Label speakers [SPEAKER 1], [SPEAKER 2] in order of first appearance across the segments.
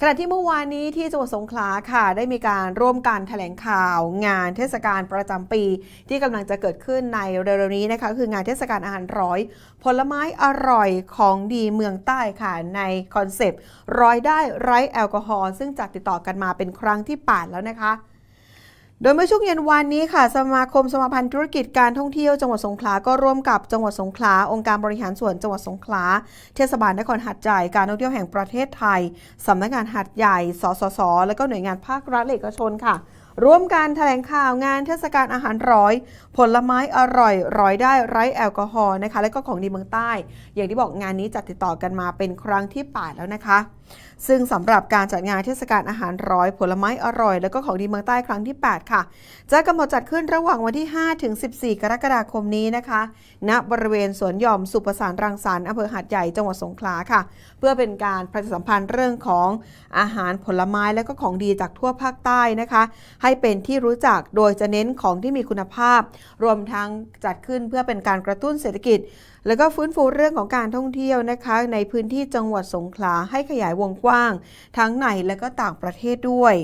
[SPEAKER 1] ขณะที่เมื่อวานนี้ที่จังหวัดสงขลาค่ะ ได้มีการร่วมกันแถลงข่าวงานเทศกาลประจำปี ที่กำลังจะเกิดขึ้นในเร็วๆนี้นะคะคืองานเทศกาลอาหารร้อย ผลไม้อร่อยของดีเมืองใต้ค่ะ ในคอนเซปต์ร้อยได้ไร้แอลกอฮอล์ซึ่งจัดติดต่อกันมาเป็นครั้งที่ 8 แล้วนะคะ โดยเมื่อช่วงเย็นวานนี้ค่ะ สมาคมสมาพันธ์ธุรกิจการท่องเที่ยวจังหวัดสงขลา ก็ร่วมกับจังหวัดสงขลา องค์การบริหารส่วนจังหวัดสงขลา เทศบาลนครหัดใหญ่ การท่องเที่ยวแห่งประเทศไทย สำนักงานหัดใหญ่ สสส และก็หน่วยงานภาครัฐเอกชนค่ะ ร่วมการแถลงข่าวงานเทศกาลอาหารร้อย ผลไม้อร่อยร้อยได้ไร้แอลกอฮอล์นะคะ และก็ของดีเมืองใต้ อย่างที่บอกงานนี้จัดติดต่อกันมาเป็นครั้งที่ 8 แล้วนะคะ ซึ่งสำหรับการจัดงานเทศกาลอาหารร้อย ผลไม้อร่อย และก็ของดีเมืองใต้ครั้งที่ 8 ค่ะ จะกำหนดจัดขึ้นระหว่างวันที่ 5 ถึง 14 กรกฎาคมนี้นะคะณบริเวณสวนหย่อมสุประสานรังสรรค์อำเภอหาดใหญ่จังหวัดสงขลาค่ะ เพื่อเป็นการประชาสัมพันธ์เรื่องของอาหารผลไม้และก็ของดีจากทั่วภาคใต้นะคะให้เป็นที่รู้จักโดยจะเน้นของที่มีคุณภาพ รวมทั้งจัดขึ้นเพื่อเป็นการกระตุ้นเศรษฐกิจ แล้วก็ฟื้นฟูเรื่องของการท่องเที่ยวนะคะ ในพื้นที่จังหวัดสงขลาให้ขยายวงกว้าง ทั้งในและก็ต่างประเทศด้วย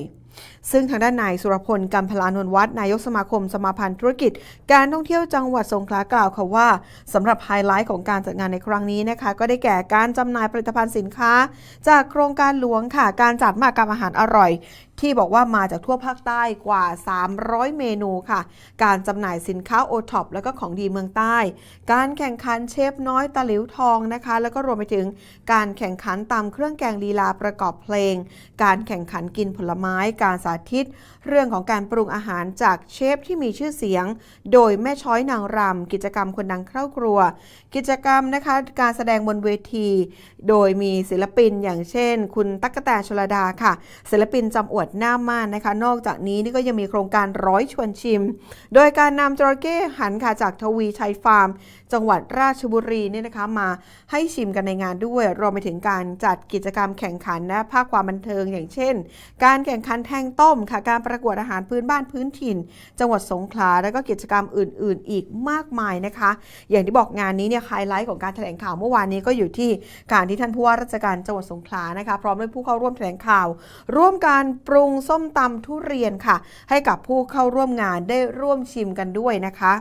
[SPEAKER 1] ซึ่งทางด้านนายสุรพลกัมพลานนวัฒน์นายกสมาคมสมาพันธ์ธุรกิจ การท่องเที่ยวจังหวัดสงขลากล่าวค่ะว่าสำหรับไฮไลท์ของการจัดงานในครั้งนี้นะคะ ก็ได้แก่การจำหน่ายผลิตภัณฑ์สินค้า จากโครงการหลวงค่ะ การจัดมหกรรมอาหารอร่อยที่บอกว่ามาจากทั่วภาคใต้กว่า 300 เมนูค่ะ การจำหน่ายสินค้าโอท็อปแล้วก็ของดีเมืองใต้ การแข่งขันเชฟน้อยตะหลิวทองนะคะ แล้วก็รวมไปถึงการแข่งขันตามเครื่องแกงลีลาประกอบเพลง การแข่งขันกินผลไม้ การสาธิต เรื่องของการปรุงอาหารจากเชฟที่มีชื่อเสียง โดยแม่ช้อยนางรำกิจกรรมคนดังเข้าครัว กิจกรรมนะคะการแสดงบนเวที โดยมีศิลปินอย่างเช่น คุณตั๊กแตนชลดาค่ะ ศิลปินจำอวดหน้าม่านนะคะ นอกจากนี้นี่ก็ยังมีโครงการร้อยชวนชิม โดยการนำจระเข้หันค่ะจากทวีชัยฟาร์ม จังหวัดราชบุรีเนี่ยนะคะมาให้ชิมกันในงานด้วย รวมไปถึงการจัดกิจกรรมแข่งขันและภาคความบันเทิงอย่างเช่น การแข่งขันแทงต้มค่ะการประกวดอาหารพื้นบ้านพื้นถิ่น จังหวัดสงขลาแล้วก็กิจกรรมอื่น ๆ อีกมากมายนะคะ อย่างที่บอกงานนี้เนี่ยไฮไลท์ของการแถลงข่าวเมื่อวานนี้ก็อยู่ที่การที่ท่านผู้ว่าราชการจังหวัดสงขลานะคะ พร้อมด้วยผู้เข้าร่วมแถลงข่าว ร่วมการปรุงส้มตำทุเรียนค่ะ ให้กับผู้เข้าร่วมงานได้ร่วมชิมกันด้วยนะคะ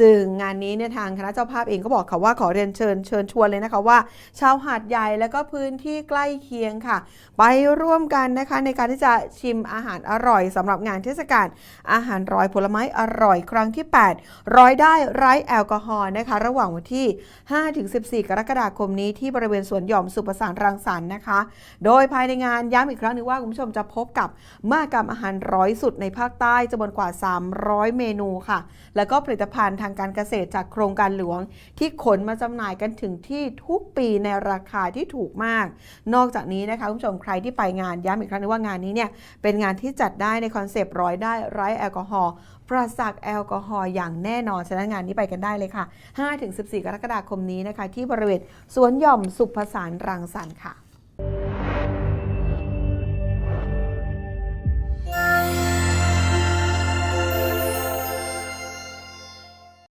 [SPEAKER 1] จึงงานนี้เนี่ยทางคณะเจ้าภาพเองก็บอกค่ะว่าขอเรียนเชิญเชิญชวนเลยนะคะว่า ชาวหาดใหญ่และก็พื้นที่ใกล้เคียงค่ะ ไปร่วมกันนะคะในการที่จะชิมอาหารอร่อยสำหรับงานเทศกาลอาหารร้อยผลไม้อร่อยครั้งที่ 8 ร้อยได้ไร้แอลกอฮอล์นะคะ ระหว่างวันที่ 5-14 กรกฎาคมนี้ที่บริเวณสวนหย่อมสุประสานรังสรรค์นะคะ โดยภายในงานย้ำอีกครั้งหนึงว่าคุณผู้ชมจะพบกับมหกรรมอาหารร้อยสุดในภาคใต้จำนวนกว่า 300 เมนูค่ะ แล้วก็ผลิตภัณฑ์ทางการเกษตรจากโครงการหลวง ที่ขนมาจำหน่ายกันถึงที่ทุกปีในราคาที่ถูกมาก นอกจากนี้นะคะคุณผู้ชมใครที่ไปงานย้ำอีกครั้งนึงว่างานนี้เนี่ยเป็นงานที่จัดได้ในคอนเซปต์ร้อยได้ไร้แอลกอฮอล์ปราศจากแอลกอฮอล์อย่างแน่นอนฉะนั้นงานนี้ไปกันได้เลยค่ะ 5-14 กรกฎาคมนี้นะคะ ที่บริเวณสวนหย่อมสุภสารรังสรรค์ค่ะ